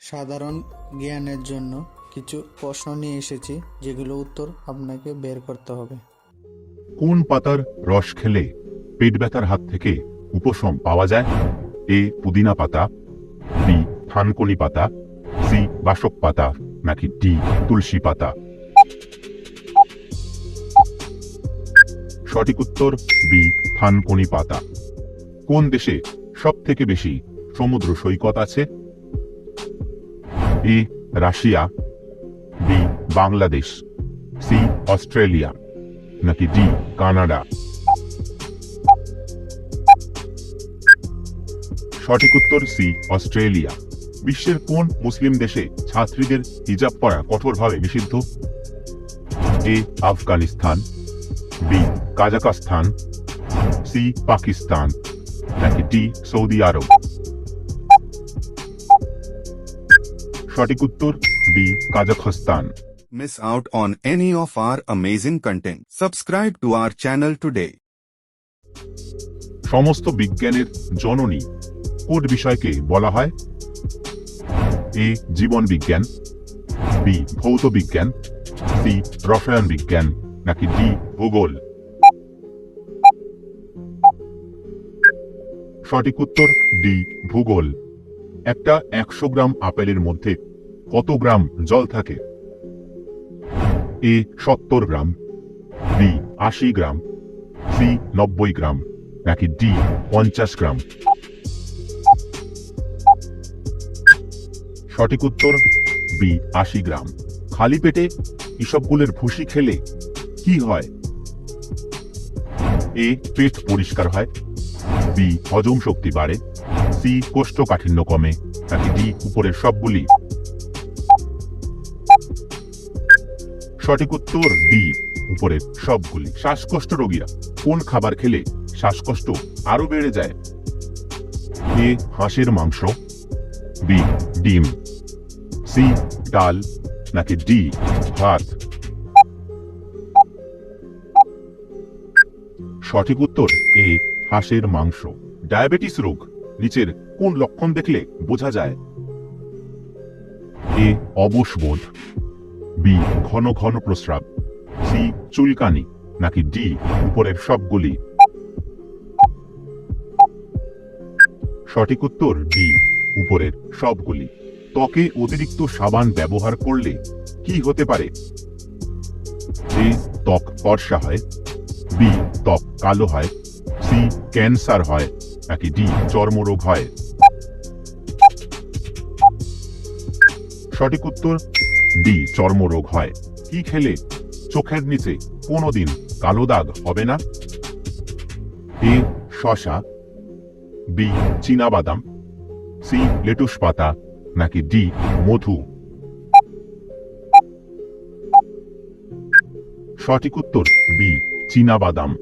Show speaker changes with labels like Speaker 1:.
Speaker 1: সাধারণ জ্ঞানের জন্য কিছু প্রশ্ন নিয়ে এসেছি, যেগুলো উত্তর আপনাকে বের করতে হবে।
Speaker 2: কোন পাতার রস খেলে পেট ব্যথার হাত থেকে উপশম পাওয়া যায়? এ, পুদিনা পাতা, বি থানকনি পাতা, সি, বাসক পাতা, নাকি ডি, তুলসী পাতা? সঠিক উত্তর, বি থানকনি পাতা। কোন দেশে সব থেকে বেশি সমুদ্র সৈকত আছে? A, Russia, B, Bangladesh, C, Australia, নাকি ডি, কানাডা? সঠিক উত্তর সি, অস্ট্রেলিয়া। বিশ্বের কোন মুসলিম দেশে ছাত্রীদের হিজাব পরা কঠোরভাবে নিষিদ্ধ? A, Afghanistan, B Kazakhstan C, Pakistan, নাকি ডি, সৌদি আরব? সঠিক উত্তর? B Kazakhstan
Speaker 3: Miss out on any of our amazing content. Subscribe to our channel today.
Speaker 2: সমস্ত বিজ্ঞানের জননী কোন বিষয়কে বলা হয়? এ জীবন বিজ্ঞান। বি ভৌত বিজ্ঞান। সি রসায়ন বিজ্ঞান। নাকি ডি ভূগোল। সঠিক উত্তর ডি ভূগোল। একটা একশো গ্রাম আপেলের মধ্যে কত গ্রাম জল থাকে? এ সত্তর গ্রাম, বি আশি গ্রাম, সি নব্বই গ্রাম, নাকি ডি পঞ্চাশ গ্রাম? সঠিক উত্তর, বি আশি গ্রাম। খালি পেটে ইসবগুলের ভুসি খেলে কি হয়? এ পেট পরিষ্কার হয়, বি হজম শক্তি বাড়ে, সি কোষ্ঠকাঠিন্য কমে, নাকি ডি উপরের সবগুলি সঠিক উত্তর ডি। উপরের সবগুলি শ্বাসকষ্ট রোগীরা কোন খাবার খেলে শ্বাসকষ্ট আরও বেড়ে যায়? এ, হাঁসের মাংস, বি, ডিম, সি, ডাল, নাকি ডি, ভাত? সঠিক উত্তর এ, হাঁসের মাংস। ডায়াবেটিস রোগ, নিচের কোন লক্ষণ দেখলে বোঝা যায়? এ, অবশ বোধ। বি ঘন ঘন প্রস্রাব, সি চুলকানি, নাকি ডি উপরের সবগুলি সঠিক উত্তর ডি, উপরের সবগুলি ত্বকে অতিরিক্ত সাবান ব্যবহার করলে কি হতে পারে? এ, ত্বক ফর্সা হয়। বি, ত্বক কালো হয়। সি, ক্যান্সার হয়, নাকি ডি, চর্মরোগ হয়। সঠিক উত্তর ডি চর্মরোগ হয়। কি খেলে? চোখের নিচে কোনোদিন কালো দাগ হবে না? এ শশা, বি বাদাম সি লেটুস পাতা, নাকি ডি মধু? সঠিক উত্তর বি বাদাম